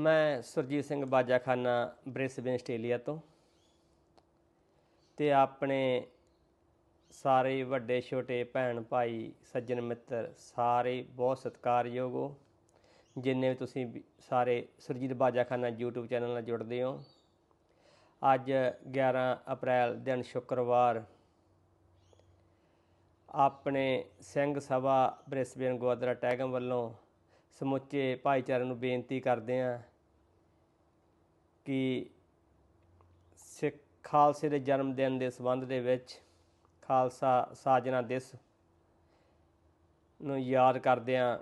ਮੈਂ Surjit Singh Bajakhana Brisbane, Australia ਤੋਂ ਤੇ ਆਪਣੇ ਸਾਰੇ ਵੱਡੇ, ਛੋਟੇ ਭੈਣ ਭਾਈ, ਸੱਜਣ ਮਿੱਤਰ ਸਾਰੇ ਬਹੁਤ ਸਤਿਕਾਰਯੋਗ ਹੋ, ਜਿੰਨੇ ਵੀ ਤੁਸੀਂ ਸਾਰੇ ਸੁਰਜੀਤ ਬਾਜਾਖਾਨਾ YouTube ਚੈਨਲ ਨਾਲ ਜੁੜਦੇ ਹੋ। ਅੱਜ 11 ਅਪ੍ਰੈਲ ਦਿਨ ਸ਼ੁੱਕਰਵਾਰ, ਆਪਣੇ ਸਿੰਘ ਸਭਾ ਬ੍ਰਿਸਬੇਨ ਗੁਰਦੁਆਰਾ ਟੈਗਮ ਵੱਲੋਂ ਸਮੁੱਚੇ ਭਾਈਚਾਰੇ ਨੂੰ ਬੇਨਤੀ ਕਰਦੇ ਹਾਂ ਕਿ ਸਿੱਖ ਖਾਲਸੇ ਦੇ ਜਨਮ ਦਿਨ ਦੇ ਸੰਬੰਧ ਦੇ ਵਿੱਚ ਖਾਲਸਾ ਸਾਜਨਾ ਦਿਵਸ ਨੂੰ ਯਾਦ ਕਰਦਿਆਂ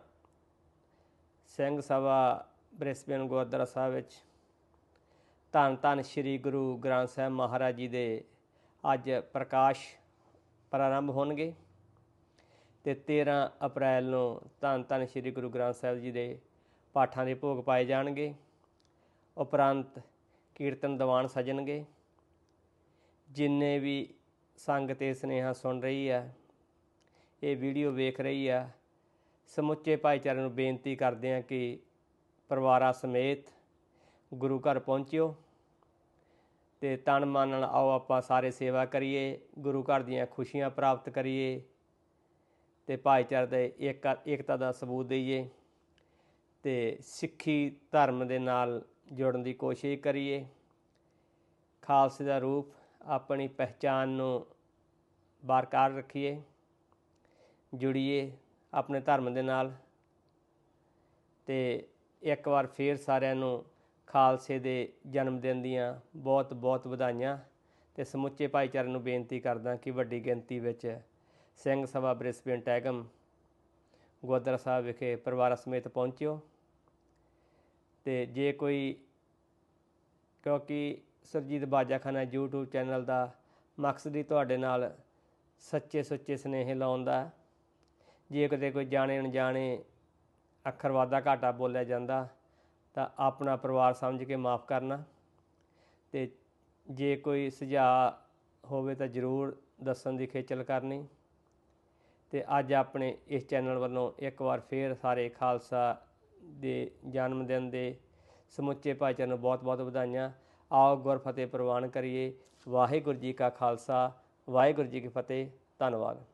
ਸਿੰਘ ਸਭਾ ਬ੍ਰਿਸਬੇਨ ਗੁਰਦੁਆਰਾ ਸਾਹਿਬ ਵਿੱਚ ਧੰਨ ਧੰਨ ਸ੍ਰੀ ਗੁਰੂ ਗ੍ਰੰਥ ਸਾਹਿਬ ਮਹਾਰਾਜ ਜੀ ਦੇ ਅੱਜ ਪ੍ਰਕਾਸ਼ ਪ੍ਰਾਰੰਭ ਹੋਣਗੇ ਤੇ 13 ਅਪ੍ਰੈਲ ਨੂੰ ਧੰਨ ਧੰਨ ਸ੍ਰੀ ਗੁਰੂ ਗ੍ਰੰਥ ਸਾਹਿਬ ਜੀ ਦੇ ਪਾਠਾਂ ਦੇ ਭੋਗ ਪਾਏ ਜਾਣਗੇ। ਉਪਰੰਤ ਕੀਰਤਨ ਦੀਵਾਨ ਸਜਣਗੇ। ਜਿੰਨੇ ਵੀ ਸੰਗਤ ਇਹ ਸੁਨੇਹਾ ਸੁਣ ਰਹੀ ਆ, ਇਹ ਵੀਡੀਓ ਵੇਖ ਰਹੀ ਆ, ਸਮੁੱਚੇ ਭਾਈਚਾਰੇ ਨੂੰ ਬੇਨਤੀ ਕਰਦੇ ਹਾਂ ਕਿ ਪਰਿਵਾਰਾਂ ਸਮੇਤ ਗੁਰੂ ਘਰ ਪਹੁੰਚਿਓ ਤੇ ਤਨ ਮਨ ਨਾਲ ਆਓ ਆਪਾਂ ਸਾਰੇ ਸੇਵਾ ਕਰੀਏ, ਗੁਰੂ ਘਰ ਦੀਆਂ ਖੁਸ਼ੀਆਂ ਪ੍ਰਾਪਤ ਕਰੀਏ ਤੇ ਭਾਈਚਾਰੇ ਦੇ ਇੱਕ ਏਕਤਾ ਦਾ ਸਬੂਤ ਦਈਏ ਤੇ ਸਿੱਖੀ ਧਰਮ ਦੇ ਨਾਲ ਜੁੜਨ ਦੀ ਕੋਸ਼ਿਸ਼ ਕਰੀਏ। ਖਾਲਸੇ ਦਾ ਰੂਪ ਆਪਣੀ ਪਹਿਚਾਨ ਨੂੰ ਬਰਕਰਾਰ ਰੱਖੀਏ, ਜੁੜੀਏ ਆਪਣੇ ਧਰਮ ਦੇ ਨਾਲ ਤੇ ਇੱਕ ਵਾਰ ਫੇਰ ਸਾਰਿਆਂ ਨੂੰ ਖਾਲਸੇ ਦੇ ਜਨਮ ਦਿਨ ਦੀਆਂ ਬਹੁਤ ਬਹੁਤ ਵਧਾਈਆਂ ਤੇ ਸਮੁੱਚੇ ਭਾਈਚਾਰੇ ਨੂੰ ਬੇਨਤੀ ਕਰਦਾ ਕਿ ਵੱਡੀ ਗਿਣਤੀ ਵਿੱਚ ਸਿੰਘ ਸਭਾ ਬ੍ਰਿਸਬੇਨ ਟੈਗਮ ਗੁਰਦੁਆਰਾ ਸਾਹਿਬ ਵਿਖੇ ਪਰਿਵਾਰ ਸਮੇਤ ਪਹੁੰਚਿਓ। ਤੇ ਜੇ ਕੋਈ, ਕਿਉਂਕਿ ਸਰਜੀਤ ਬਾਜਾਖਾਨਾ YouTube ਚੈਨਲ ਦਾ ਮਕਸਦ ਹੀ ਤੁਹਾਡੇ ਨਾਲ ਸੱਚੇ ਸੁੱਚੇ ਸਨੇਹ ਲਾਉਣ ਦਾ। ਜੇ ਕਿਤੇ ਕੋਈ ਜਾਣੇ ਅਣਜਾਣੇ ਅੱਖਰ ਵਾਧਾ ਘਾਟਾ ਬੋਲਿਆ ਜਾਂਦਾ, ਤਾਂ ਆਪਣਾ ਪਰਿਵਾਰ ਸਮਝ ਕੇ ਮਾਫ ਕਰਨਾ। ਤੇ ਜੇ ਕੋਈ ਸੁਝਾਅ ਹੋਵੇ ਤਾਂ ਜ਼ਰੂਰ ਦੱਸਣ ਦੀ ਖੇਚਲ ਕਰਨੀ। ਤੇ ਅੱਜ ਆਪਣੇ ਇਸ ਚੈਨਲ ਵੱਲੋਂ ਇੱਕ ਵਾਰ ਫੇਰ ਸਾਰੇ ਖਾਲਸਾ ਦੇ ਜਨਮ ਦਿਨ ਦੇ ਸਮੁੱਚੇ ਭਾਈਚਾਰੇ ਨੂੰ ਬਹੁਤ-ਬਹੁਤ ਵਧਾਈਆਂ। ਆਓ ਗੁਰ ਫਤਿਹ ਪ੍ਰਵਾਨ ਕਰੀਏ। ਵਾਹਿਗੁਰੂ ਜੀ ਕਾ ਖਾਲਸਾ, ਵਾਹਿਗੁਰੂ ਜੀ ਕੀ ਫਤਿਹ। ਧੰਨਵਾਦ।